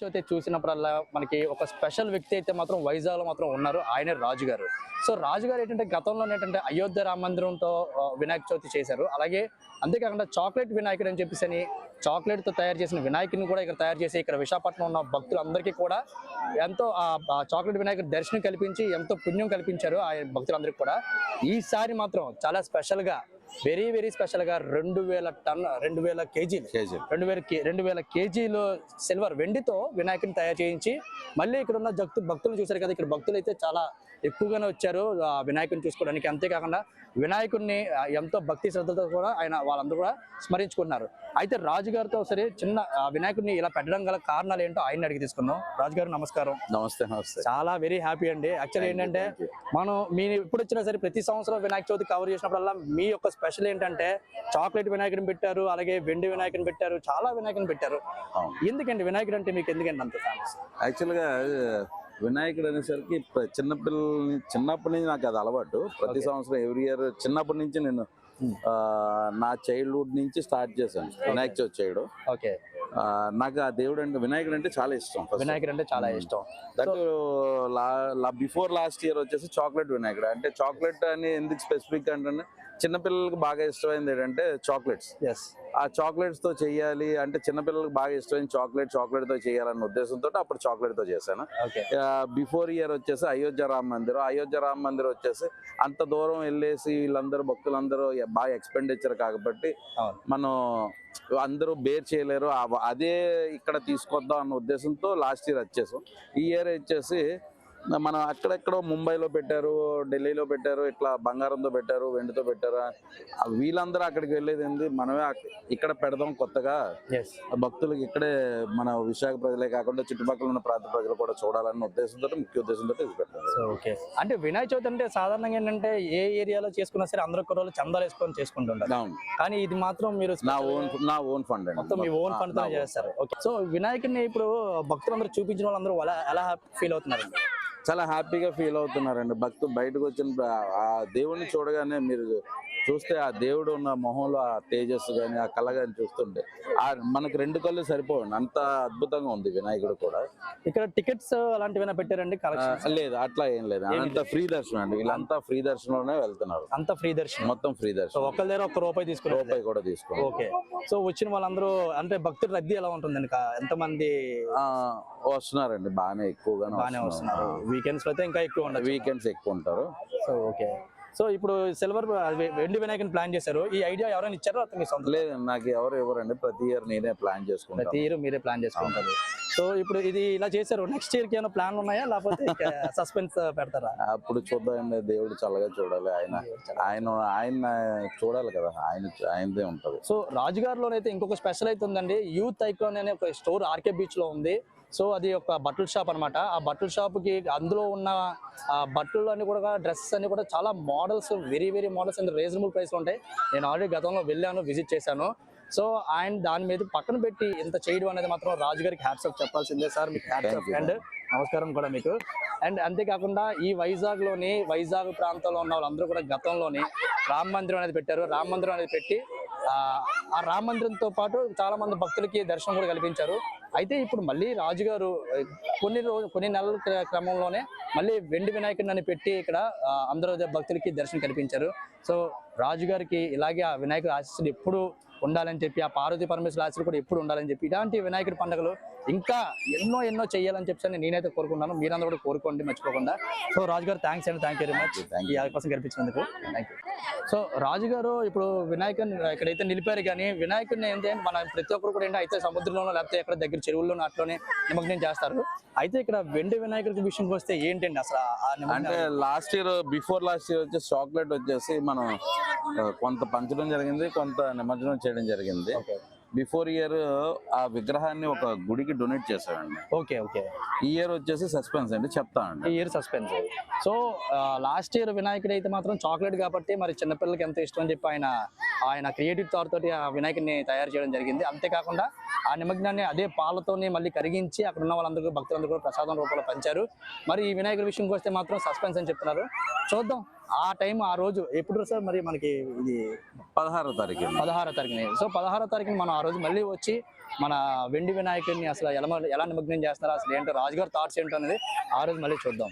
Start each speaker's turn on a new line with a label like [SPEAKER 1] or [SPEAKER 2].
[SPEAKER 1] చవితి చూసినప్పుడల్లా మనకి ఒక స్పెషల్ వ్యక్తి అయితే మాత్రం వైజాగ్లో మాత్రం ఉన్నారు. ఆయనే రాజు గారు సో రాజు గారు ఏంటంటే గతంలో ఏంటంటే అయోధ్య రామ మందిరంతో వినాయక చవితి చేశారు. అలాగే అంతేకాకుండా చాక్లెట్ వినాయకుడు అని చెప్పేసి అని చాక్లెట్తో తయారు చేసిన వినాయకుడిని కూడా ఇక్కడ తయారు చేసి ఇక్కడ విశాఖపట్నం ఉన్న భక్తులందరికీ కూడా ఎంతో ఆ చాక్లెట్ వినాయకుడి దర్శనం కల్పించి ఎంతో పుణ్యం కల్పించారు ఆ భక్తులందరికీ కూడా. ఈసారి మాత్రం చాలా స్పెషల్గా వెరీ వెరీ స్పెషల్గా రెండు వేల టన్ రెండు వేల కేజీలు.
[SPEAKER 2] కేజీ
[SPEAKER 1] రెండు వేల రెండు వేల కేజీలు సిల్వర్ వెండితో వినాయకుడిని తయారు చేయించి మళ్ళీ ఇక్కడ ఉన్న భక్తు భక్తులు చూశారు కదా ఇక్కడ భక్తులు అయితే చాలా ఎక్కువగానే వచ్చారు ఆ వినాయకుడిని చూసుకోవడానికి. అంతేకాకుండా వినాయకుడిని ఎంతో భక్తి శ్రద్ధలతో కూడా ఆయన వాళ్ళందరూ కూడా స్మరించుకున్నారు అయితే రాజుగారితో సరే చిన్న వినాయకుడిని ఇలా పెట్టడం గల కారణాలు ఏంటో ఆయన అడిగి తీసుకున్నాం రాజుగారు నమస్కారం.
[SPEAKER 2] నమస్తే నమస్తే.
[SPEAKER 1] చాలా వెరీ హ్యాపీ అండి. యాక్చువల్లీ ఏంటంటే మనం మీ ఎప్పుడు వచ్చినా సరే ప్రతి సంవత్సరం వినాయక చవితి కవర్ చేసినప్పుడల్లా మీ యొక్క స్పెషల్ ఏంటంటే చాక్లెట్ వినాయకుడిని పెట్టారు అలాగే వెండి వినాయకుడిని పెట్టారు చాలా వినాయకుడిని పెట్టారు. ఎందుకండి వినాయకుడు అంటే మీకు ఎందుకండి అంత ఫేమస్
[SPEAKER 2] యాక్చువల్గా వినాయకుడు అనేసరికి చిన్నపిల్లల్ని చిన్నప్పటి నుంచి నాకు అది అలవాటు. ప్రతి సంవత్సరం ఎవ్రీ ఇయర్ చిన్నప్పటి నుంచి నేను ఆ, నా చైల్డ్హుడ్ నుంచి స్టార్ట్ చేశాను. వినాయక చవితి చేయడం.
[SPEAKER 1] ఓకే
[SPEAKER 2] నాకు ఆ దేవుడు అంటే వినాయకుడు అంటే చాలా ఇష్టం.
[SPEAKER 1] వినాయకుడు అంటే చాలా ఇష్టం.
[SPEAKER 2] దట్ బిఫోర్ లాస్ట్ ఇయర్ వచ్చేసి చాక్లెట్ వినాయకుడు. అంటే చాక్లెట్ అని ఎందుకు స్పెసిఫిక్ అంటే చిన్నపిల్లలకి బాగా ఇష్టమైంది ఏంటంటే చాక్లెట్స్.
[SPEAKER 1] ఎస్
[SPEAKER 2] ఆ చాక్లెట్స్తో చేయాలి అంటే చిన్నపిల్లలకి బాగా ఇష్టమైన చాక్లెట్ చాక్లెట్తో చేయాలన్న ఉద్దేశంతో అప్పుడు చాక్లెట్తో చేశాను బిఫోర్ ఇయర్ వచ్చేసి అయోధ్య రామ మందిరం. అయోధ్య రామ మందిరం వచ్చేసి అంత దూరం వెళ్ళేసి వీళ్ళందరూ భక్తులందరూ బాగా ఎక్స్పెండిచర్ కాబట్టి మనం అందరూ బేర్ చేయలేరు. అదే ఇక్కడ తీసుకొద్దాం అన్న ఉద్దేశంతో లాస్ట్ ఇయర్ వచ్చేసాం. ఈ ఇయర్ వచ్చేసి మనం అక్కడెక్కడో ముంబైలో పెట్టారు ఢిల్లీలో పెట్టారు ఇట్లా బంగారంతో పెట్టారు వెండితో పెట్టారు? వీళ్ళందరూ అక్కడికి వెళ్ళేది ఏంది? మనమే ఇక్కడ పెడదాం కొత్తగా. భక్తులకి ఇక్కడే మన విశాఖ ప్రజలే కాకుండా చుట్టుపక్కల ఉన్న ప్రాంత ప్రజలు కూడా చూడాలన్న ఉద్దేశంతో ముఖ్య ఉద్దేశంతో ఇది పెట్టారు.
[SPEAKER 1] సో ఓకే అంటే వినాయక చవితి అంటే సాధారణంగా ఏంటంటే ఏ ఏరియాలో చేసుకున్నా సరే అందరూ కుర్రోళ్ళు చందాలు వేసుకొని చేసుకుంటుంటారు. కానీ ఇది మాత్రం మీరు
[SPEAKER 2] నా ఓన్ నా ఓన్ ఫండ్ అండి.
[SPEAKER 1] మొత్తం మీ ఓన్
[SPEAKER 2] ఫండ్తో.
[SPEAKER 1] చేస్తారు. సో వినాయకుడిని ఇప్పుడు భక్తులందరూ చూపించిన వాళ్ళందరూ ఎలా ఎలా ఫీల్ అవుతున్నారు?
[SPEAKER 2] చాలా హ్యాపీగా ఫీల్ అవుతున్నారండి. భక్తులు బయటకు వచ్చిన ఆ దేవుణ్ణి చూడగానే మీరు చూస్తే ఆ దేవుడు ఉన్న మొహంలో ఆ తేజస్సు కానీ ఆ కళ కానీ చూస్తుంటే ఆ మనకి రెండు కళ్ళు సరిపోవండి. అంత అద్భుతంగా ఉంది వినాయకుడు కూడా.
[SPEAKER 1] ఇక్కడ టికెట్స్ అలాంటివి పెట్టారండి?
[SPEAKER 2] లేదు అట్లా ఏం లేదు. అంత ఫ్రీ దర్శనం అండి. వీళ్ళంతా ఫ్రీ దర్శనంలోనే వెళ్తున్నారు.
[SPEAKER 1] అంత ఫ్రీ దర్శనం.
[SPEAKER 2] మొత్తం ఫ్రీ దర్శనం.
[SPEAKER 1] ఒక్కరి దగ్గర ఒక్క రూపాయి తీసుకున్నారు
[SPEAKER 2] రూపాయి కూడా తీసుకోండి
[SPEAKER 1] ఓకే. సో వచ్చిన వాళ్ళందరూ అంటే భక్తుల రద్దీ ఎలా ఉంటుందండి? ఎంతమంది
[SPEAKER 2] ఆ, వస్తున్నారండి. బాగానే ఎక్కువగానే
[SPEAKER 1] బాగానే వస్తున్నారు. వీకెండ్స్లో అయితే ఇంకా ఎక్కువ ఉండదు
[SPEAKER 2] వీకెండ్స్ ఎక్కువ ఉంటారు.
[SPEAKER 1] So okay. సో ఇప్పుడు సిల్వర్ వెండి వినాయకుని ప్లాన్ చేశారు. ఈ ఐడియా ఎవరైనా ఇచ్చారో? అతను మీ సొంత
[SPEAKER 2] లేదు నాకు ఎవరు ఇవ్వరండి. ప్రతి ఇయర్ నేనే ప్లాన్ చేసుకుంటాను.
[SPEAKER 1] ప్రతి ఇయర్ మీరే ప్లాన్ చేసుకుంటారు. సో ఇప్పుడు ఇది ఇలా చేశారు. నెక్స్ట్ ఇయర్కి ఏమైనా ప్లాన్ ఉన్నాయా? లేకపోతే సస్పెన్స్ పెడతారా?
[SPEAKER 2] అప్పుడు చూద్దామండి దేవుడు చల్లగా చూడాలి. ఆయన ఆయన ఆయన చూడాలి కదా. ఆయన ఆయనదే ఉంటది.
[SPEAKER 1] సో రాజుగారిలోనైతే ఇంకొక స్పెషల్ అయితే ఉందండి. యూత్ ఐకాన్ అనే ఒక స్టోర్ ఆర్కే బీచ్లో ఉంది. సో అది ఒక బట్టల షాప్ అన్నమాట. ఆ బట్టల షాప్కి అందులో ఉన్న ఆ బట్టలు అన్ని కూడా డ్రెస్సెస్ అన్ని కూడా చాలా models very very models and reasonable price ఉంటాయి. నేను ఆల్రెడీ గతంలో వెళ్ళాను విజిట్ చేశాను. సో ఆయన దాని మీద పక్కన పెట్టి ఇంత చేయడం అనేది మాత్రం రాజు గారికి హ్యాట్స్ ఆఫ్ చెప్పాల్సిందే సార్. మీకు హ్యాట్స్ ఆఫ్. అండ్ నమస్కారం కూడా మీకు. అండ్ అంతేకాకుండా ఈ వైజాగ్లోని వైజాగ్ ప్రాంతంలో ఉన్న వాళ్ళందరూ కూడా గతంలోని రామ మందిరం అనేది పెట్టారు. రామ మందిరం అనేది పెట్టి ఆ, ఆ రామ మందిరంతో పాటు చాలా మంది భక్తులకి దర్శనం కూడా కల్పించారు. అయితే ఇప్పుడు మళ్ళీ రాజుగారు కొన్ని రోజు కొన్ని నెలల క్ర- క్రమంలోనే మళ్ళీ వెండి వినాయకుడిని అని పెట్టి ఇక్కడ అందరూ భక్తులకి దర్శనం కల్పించారు. సో రాజుగారికి ఇలాగే ఆ వినాయకుడి ఆశీస్సులు ఎప్పుడు ఉండాలని చెప్పి ఆ పార్వతీ పరమేశ్వర ఆశీస్సులు కూడా ఎప్పుడు ఉండాలని చెప్పి ఇలాంటి వినాయకుడి పండుగలు ఇంకా ఎన్నో ఎన్నో చేయాలని చెప్పి నేనైతే కోరుకున్నాను మీరందరూ కూడా కోరుకోండి మర్చిపోకుండా. సో రాజుగారు థ్యాంక్స్ అండి. థ్యాంక్ యూ వెరీ మచ్ ఈ అవకాశం కల్పించినందుకు. థ్యాంక్ యూ సో రాజుగారు ఇప్పుడు వినాయకుని ఇక్కడైతే నిలిపారు కానీ వినాయకుడిని ఏంటి అంటే మన ప్రతి ఒక్కరు కూడా ఏంటి అయితే సముద్రంలోనో లేకపోతే ఎక్కడ దగ్గర చెరువుల్లోనో అట్లోనే నిమగ్నం చేస్తారు. అయితే ఇక్కడ వెండి వినాయకుడి విషయంకి వస్తే ఏంటండి అసలు
[SPEAKER 2] అంటే last year before last year వచ్చేసి చాక్లెట్ వచ్చేసి మనం కొంత పంచడం జరిగింది కొంత నిమజ్జనం చేయడం జరిగింది. బిఫోర్ ఇయర్ ఆ విగ్రహాన్ని ఒక గుడికి డొనేట్ చేశాడండి
[SPEAKER 1] ఓకే ఓకే.
[SPEAKER 2] ఈ ఇయర్ వచ్చేసి సస్పెన్స్ అండి చెప్తా
[SPEAKER 1] ఈ year suspense. So last year వినాయకుడు అయితే మాత్రం చాక్లెట్ కాబట్టి మరి చిన్నపిల్లలకి ఎంత ఇష్టం అని చెప్పి ఆయన ఆయన క్రియేటివ్ థాట్ తోటి ఆ వినాయకుడిని తయారు చేయడం జరిగింది. అంతేకాకుండా ఆ నిమగ్నాన్ని అదే పాలతోనే మళ్ళీ కరిగించి అక్కడ ఉన్న వాళ్ళందరూ భక్తులందరూ కూడా ప్రసాదం రూపంలో పంచారు. మరి ఈ వినాయకుడి విషయంకి వస్తే మాత్రం సస్పెన్స్ అని చెప్తున్నారు. చూద్దాం ఆ టైం ఆ రోజు ఎప్పుడు సార్ మరి మనకి ఇది?
[SPEAKER 2] పదహారో తారీఖు
[SPEAKER 1] పదహారో తారీఖుని. సో పదహారో తారీఖుని మనం ఆ రోజు మళ్ళీ వచ్చి మన వెండి వినాయకుడిని అసలు ఎలా ఎలా నిమగ్నం చేస్తున్నారో అసలు ఏంటో రాజుగారి థాట్స్ ఏంటో అనేది ఆ రోజు మళ్ళీ చూద్దాం.